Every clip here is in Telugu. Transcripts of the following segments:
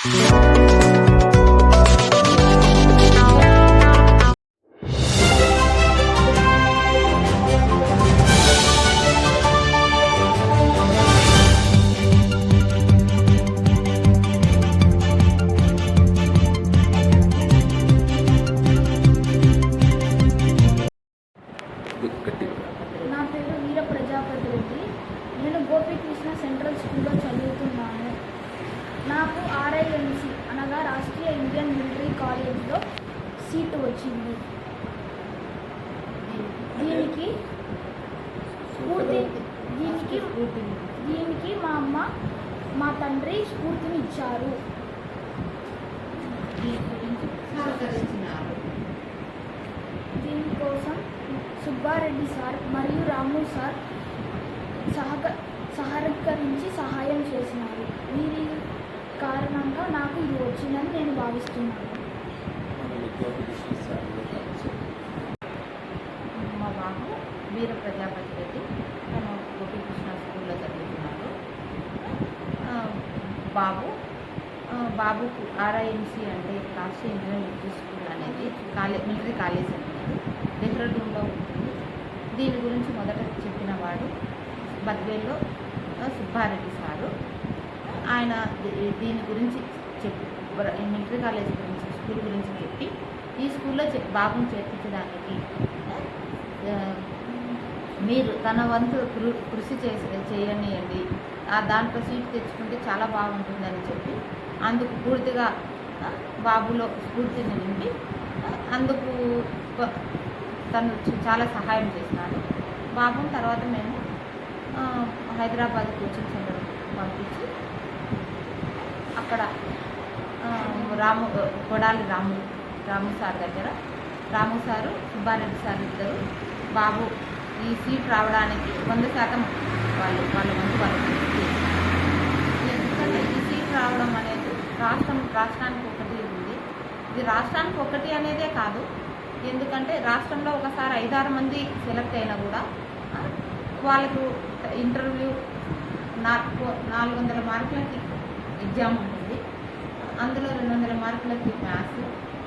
నా పేరు వీర ప్రజాపతి రెడ్డి. నేను గోపీకృష్ణ సెంట్రల్ స్కూల్లో చదువుతున్నాను. నాకు ఆర్ఐఎంసి అనగా రాష్ట్రీయ ఇండియన్ మిలిటరీ కాలేజ్లో సీటు వచ్చింది. దీనికి స్ఫూర్తి దీనికి దీనికి మా అమ్మ మా తండ్రి స్ఫూర్తిని ఇచ్చారు. దీనికోసం సుబ్బారెడ్డి సార్ మరియు రాము సార్ సహక సహకరించి సహాయం చేసినారు. వీరి కారణంగా నాకు ఇది వచ్చిందని నేను భావిస్తున్నాను. మా బాబు వీర ప్రజాపతి రెడ్డి. తను గోపీకృష్ణ స్కూల్లో చదువుతున్నాడు. బాబు బాబుకు ఆర్ఐఎంసీ అంటే రాష్ట్రీయ ఇంజనీరింగ్ మిలిటరీ స్కూల్ అనేది కాలే మిలిటరీ కాలేజ్ అనేది డెహ్రాడూన్లో ఉంటుంది. దీని గురించి మొదట చెప్పిన వాడు బద్వేల్లో సుబ్బారెడ్డి సారు. ఆయన దీని గురించి చెప్పి మిలిటరీ కాలేజ్ గురించి స్కూల్ గురించి చెప్పి ఈ స్కూల్లో బాబుని చేర్పించడానికి మీరు తన వంతు కృ కృషి చేసి చేయనియండి. దాంట్లో సీట్ తెచ్చుకుంటే చాలా బాగుంటుందని చెప్పి అందుకు పూర్తిగా బాబులో స్ఫూర్తిని నింపి అందుకు తను చాలా సహాయం చేసినాడు. బాబు తర్వాత మేము హైదరాబాద్ కోచింగ్ సెంటర్ పంపించి అక్కడ రాము కొడాలి రాము రాము సార్ దగ్గర. రాము సారు సుబ్బారెడ్డి సార్ ఇద్దరు. బాబు ఈ సీట్ రావడానికి వంద శాతం వాళ్ళు వాళ్ళ వంతు వాళ్ళు ఎందుకంటే ఈ సీట్ రావడం అనేది రాష్ట్రం రాష్ట్రానికి ఒకటి ఉంది. ఇది రాష్ట్రానికి ఒకటి అనేదే కాదు. ఎందుకంటే రాష్ట్రంలో ఒకసారి ఐదారు మంది సెలెక్ట్ అయినా కూడా వాళ్ళకు ఇంటర్వ్యూ నాలుగు నాలుగు వందల మార్కులకి ఎగ్జామ్ ఉంటుంది అందులో రెండు వందల మార్కులకి మ్యాథ్స్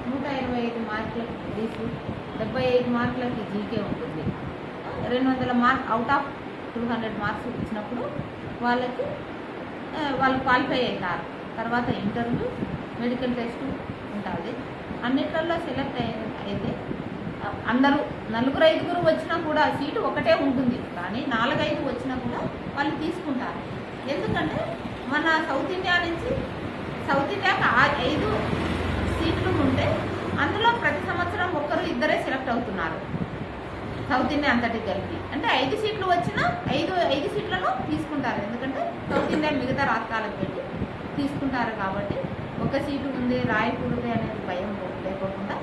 నూట ఇరవై ఐదు మార్కులకి ఇంగ్లీష్ డెబ్బై ఐదు మార్కులకి జీకే ఉంటుంది. రెండు వందల mark out of two hundred marks ఇచ్చినప్పుడు వాళ్ళకి వాళ్ళు క్వాలిఫై అవుతారు. తర్వాత ఇంటర్వ్యూ మెడికల్ టెస్ట్ ఉంటుంది. అన్నిట్లలో సెలెక్ట్ అయి అయితే అందరూ నలుగురు ఐదుగురు వచ్చినా కూడా సీటు ఒకటే ఉంటుంది. కానీ నాలుగైదు వచ్చినా కూడా వాళ్ళు తీసుకుంటారు. ఎందుకంటే మన సౌత్ ఇండియా నుంచి సౌత్ ఇండియాకి ఆ- ఐదు సీట్లు ఉంటే అందులో ప్రతి సంవత్సరం ఒక్కరు ఇద్దరే సెలెక్ట్ అవుతున్నారు. సౌత్ ఇండియా అంతటి కలిపి. అంటే ఐదు సీట్లు వచ్చినా ఐదు ఐదు సీట్లను తీసుకుంటారు. ఎందుకంటే సౌత్ ఇండియా మిగతా రాష్ట్రాలకు పెట్టి తీసుకుంటారు కాబట్టి ఒక సీటు ఉంది రాయకూడదు అనేది భయం లేకోకుండా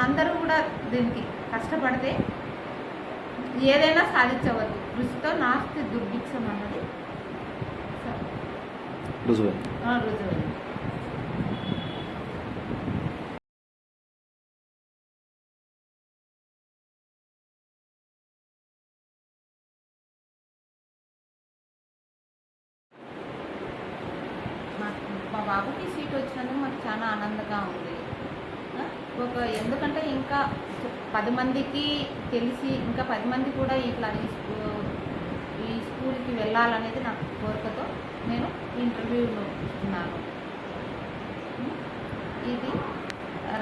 అందరూ కూడా దీనికి కష్టపడితే ఏదైనా సాధించవచ్చు. కృషితో నాస్తి దుర్భిక్షం అన్నది రుజువైంది మా బాబుకి సీట్ వచ్చినందుకు మాకు చాలా ఆనందంగా ఉంది. ఒక ఎందుకంటే ఇంకా పది మందికి తెలిసి ఇంకా పది మంది కూడా ఇట్లా ఈ స్కూ- ఈ స్కూల్కి వెళ్ళాలనేది నాకు కోరికతో నేను ఇంటర్వ్యూలో ఇస్తున్నాను ఇది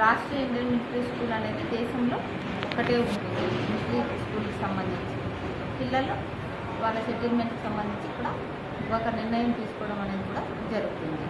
రాష్ట్రీయ ఇండియన్ మిలిటరీ స్కూల్ అనేది దేశంలో ఒకటే ఉంటుంది. మిలిటరీ స్కూల్కి సంబంధించి. పిల్లలు వాళ్ళ సెటిల్మెంట్కి సంబంధించి కూడా ఒక నిర్ణయం తీసుకోవడం అనేది కూడా జరుగుతుంది.